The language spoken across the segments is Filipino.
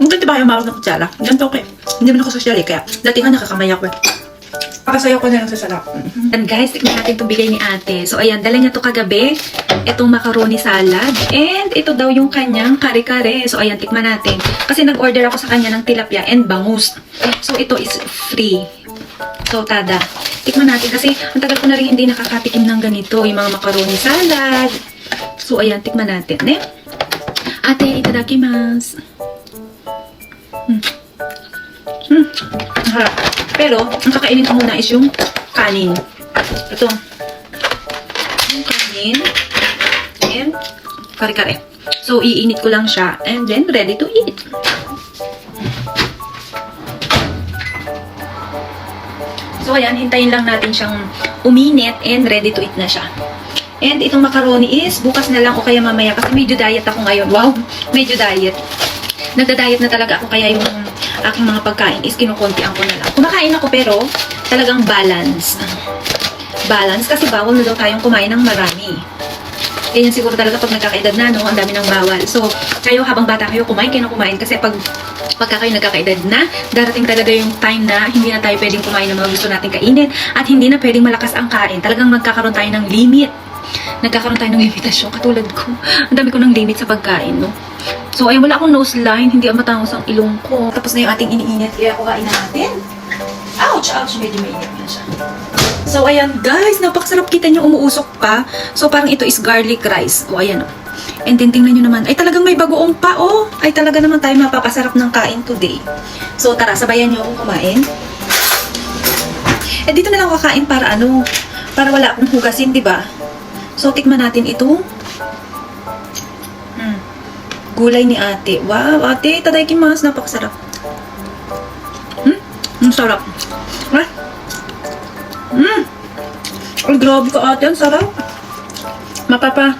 Ang ganito ba yung mawag ng kutsara? Ganito okay. Hindi man ako social eh, kaya dati nga nakakamay ako eh. Pakasayaw ko na lang sa sarap. And guys, tikman natin itong bigay ni ate. So, ayan, dala niya to kagabi. Itong macaroni salad. And ito daw yung kanyang kare-kare. So, ayan, tikman natin. Kasi nag-order ako sa kanya ng tilapia and bangus. So, ito is free. So, tada. Tikman natin kasi ang tagal ko na rin hindi nakakatikim ng ganito. Yung mga macaroni salad. So, ayan, tikman natin. Ne? Ate, itadakimasu. Hmm. Hmm. Pero, ang kakainin ko muna is yung kanin. Ito. Yung kanin. And kare-kare. So, iinit ko lang siya. And then, ready to eat. So, ayan, hintayin lang natin siyang uminit and ready to eat na siya. And itong macaroni is bukas na lang o kaya mamaya kasi medyo diet ako ngayon. Wow, medyo diet. Nagda-diet na talaga ako kaya yung aking mga pagkain is kinukuntian ko na lang. Kumakain ako pero talagang balance. Balance kasi bawal na daw tayong kumain ng marami. Yan yung siguro talaga pag nagkakaedad na, no? Ang dami ng bawal. So, kayo habang bata kayo, kumain kayo na kumain kasi pag pagka kayo nagkakaedad na, darating talaga yung time na hindi na tayo pwedeng kumain ng mga gusto nating kainin at hindi na pwedeng malakas ang kain. Talagang magkakaroon tayo ng limit. Nagkakaroon tayo ng limitasyon. Katulad ko. Ang dami ko ng limit sa pagkain, no? So, ayun, wala akong nose line. Hindi ang matangos ang ilong ko. Tapos na yung ating iniinit. Kaya kuhain na natin. Ouch! Ouch! Medyo mainit na siya. So, ayan, guys. Napakasarap kita nyo umuusok pa. So, parang ito is garlic rice. O, ayan, o. And then, tingnan nyo naman. Ay, talagang may bagoong pa, oh. Ay, talaga naman tayo mapapasarap ng kain today. So, tara, sabayan nyo akong kumain. Eh, dito na lang kakain para ano, para wala akong hugasin, di ba? So, tikman natin ito. Gulay ni ate. Wow, ate, tadaikimasu. Napakasarap. Hmm? Ang sarap. Ah? Hmm. Ay, grabe ka ate. Ang sarap. Mapapa.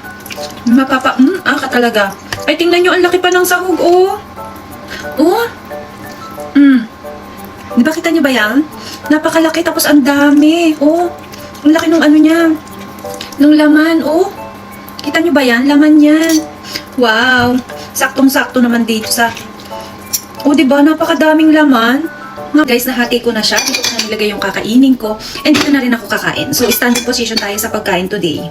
Mapapa. Hmm, ah ka talaga. Ay, tingnan nyo. Ang laki pa ng sahog, oh. Oh. Hmm. Di ba kita nyo ba yan? Napakalaki tapos ang dami. Oh. Ang laki ng ano niya. Nung laman, oh. Kita nyo ba yan? Laman yan. Wow. Saktong-sakto naman dito sa... Oh, di ba? Napakadaming laman. Nga, guys, nahati ko na siya. Dito ko na nilagay yung kakainin ko. And dito na rin ako kakain. So, standing position tayo sa pagkain today.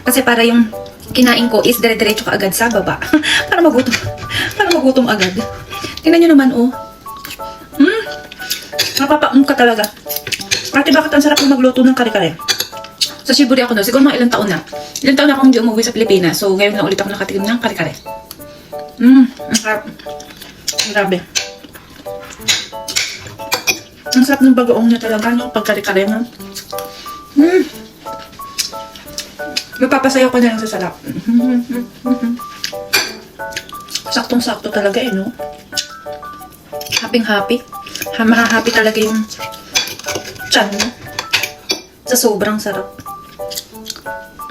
Kasi para yung kinain ko is dire-diretso ka agad sa baba. para magutom. Para magutom agad. Tingnan nyo naman, oh. Hmm. Napapa-um ka talaga. Ate, bakit ang sarap magluto ng kare-kare? Sa Shiburi ako no, siguro mga ilang taon na. Ilang taon na akong hindi umuwi sa Pilipinas. So, ngayon na ulit ako nakatikim ng kare-kare. Mmm, ang. Grabe. Ang sarap ng bagoong niya talaga, no? Pag kare-kare, no? Mmm. Mapapasayaw ko na lang sa sarap. Saktong-sakto talaga eh, no? Happy-happy. Ha, mahahappy talaga yung chan mo. Sa sobrang sarap.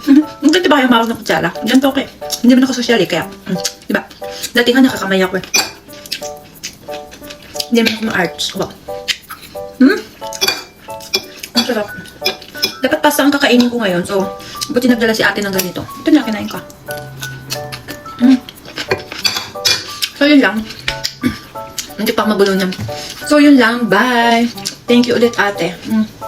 Ganito ba yung mawag ng kutsara? Ganito okay. Hindi man ako social eh, kaya, mm, di ba? Dati nga nakakamay ako eh. Hindi man ako ma-arts. Wow. Hmm? Ang sarap. Dapat pasta ang kakainin ko ngayon. So, buti nagdala si ate ng ganito. Ito na, kinain ko. Hmm. So, yun lang. Hindi pa magulo niyan. So, yun lang. Bye. Thank you ulit, ate. Mm.